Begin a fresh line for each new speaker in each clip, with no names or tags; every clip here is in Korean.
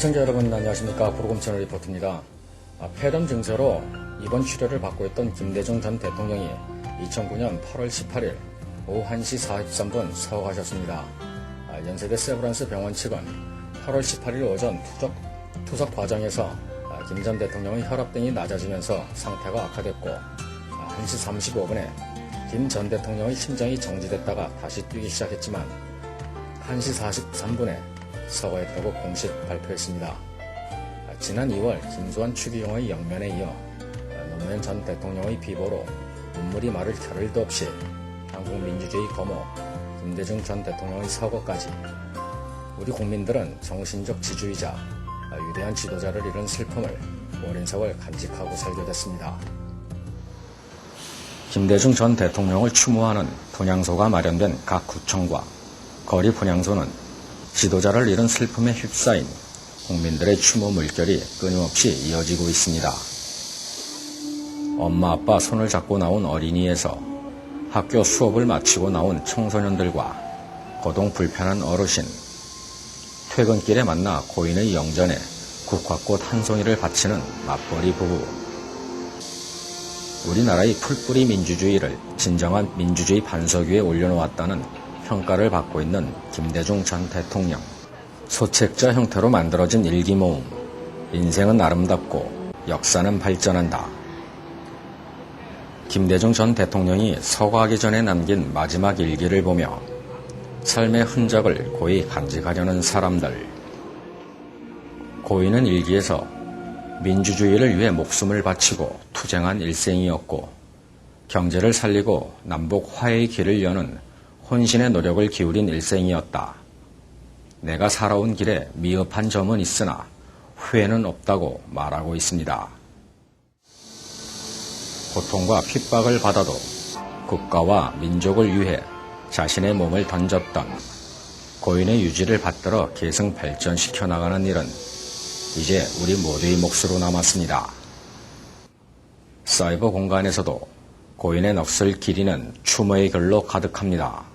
시청자 여러분 안녕하십니까 구로검천의 리포트입니다. 아, 폐렴 증세로 입원 치료를 받고 있던 김대중 전 대통령이 2009년 8월 18일 오후 1시 43분 사고하셨습니다. 아, 연세대 세브란스 병원 측은 8월 18일 오전 투석, 투석 과정에서 김 전 대통령의 혈압 등이 낮아지면서 상태가 악화됐고 1시 35분에 김 전 대통령의 심장이 정지됐다가 다시 뛰기 시작했지만 1시 43분에 사과했다고 공식 발표했습니다. 아, 지난 2월 김수환 추기경의 영면에 이어 아, 노무현 전 대통령의 비보로 눈물이 마를 겨를도 없이 한국 민주주의 거모 김대중 전 대통령의 사고까지 우리 국민들은 정신적 지주이자 아, 위대한 지도자를 잃은 슬픔을 오랜 세월 간직하고 살게 됐습니다. 김대중 전 대통령을 추모하는 분향소가 마련된 각 구청과 거리 분향소는 지도자를 잃은 슬픔에 휩싸인 국민들의 추모 물결이 끊임없이 이어지고 있습니다. 엄마 아빠 손을 잡고 나온 어린이에서 학교 수업을 마치고 나온 청소년들과 거동 불편한 어르신, 퇴근길에 만나 고인의 영전에 국화꽃 한 송이를 바치는 맞벌이 부부. 우리나라의 풀뿌리 민주주의를 진정한 민주주의 반석 위에 올려놓았다는 평가를 받고 있는 김대중 전 대통령. 소책자 형태로 만들어진 일기 모음. 인생은 아름답고 역사는 발전한다. 김대중 전 대통령이 서거하기 전에 남긴 마지막 일기를 보며 삶의 흔적을 고이 간직하려는 사람들. 고인은 일기에서 민주주의를 위해 목숨을 바치고 투쟁한 일생이었고 경제를 살리고 남북 화해의 길을 여는 혼신의 노력을 기울인 일생이었다. 내가 살아온 길에 미흡한 점은 있으나 후회는 없다고 말하고 있습니다. 고통과 핍박을 받아도 국가와 민족을 위해 자신의 몸을 던졌던 고인의 유지를 받들어 계승 발전시켜 나가는 일은 이제 우리 모두의 몫으로 남았습니다. 사이버 공간에서도 고인의 넋을 기리는 추모의 글로 가득합니다.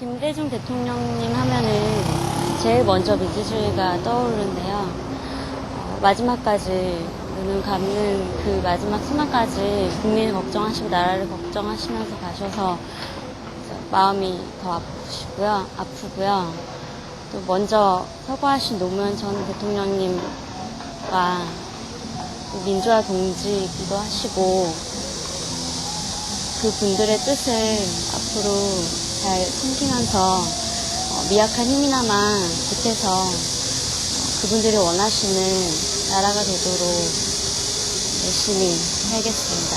김대중 대통령님 하면은 제일 먼저 민주주의가 떠오르는데요. 어, 마지막까지 눈을 감는 그 마지막 순간까지 국민을 걱정하시고 나라를 걱정하시면서 가셔서 마음이 더 아프시고요, 아프고요. 또 먼저 서거하신 노무현 전 대통령님과 민주화 동지이기도 하시고 그 분들의 뜻을 앞으로 잘 숨기면서 어, 미약한 힘이나마 보태서 어, 그분들이 원하시는 나라가 되도록 열심히 살겠습니다.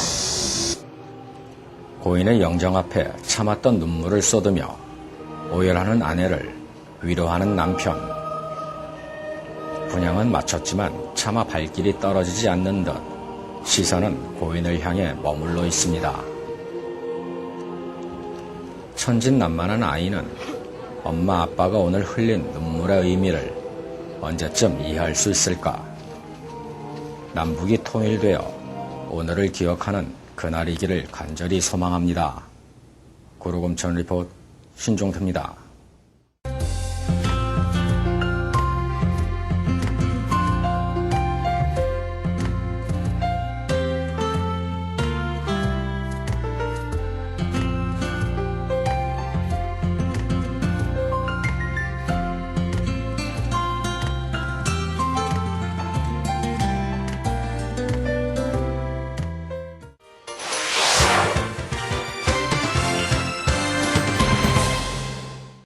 고인의 영정 앞에 참았던 눈물을 쏟으며 오열하는 아내를 위로하는 남편. 분양은 마쳤지만 차마 발길이 떨어지지 않는 듯 시선은 고인을 향해 머물러 있습니다. 천진난만한 아이는 엄마 아빠가 오늘 흘린 눈물의 의미를 언제쯤 이해할 수 있을까? 남북이 통일되어 오늘을 기억하는 그날이기를 간절히 소망합니다. 구로금천 리포트 신종태입니다.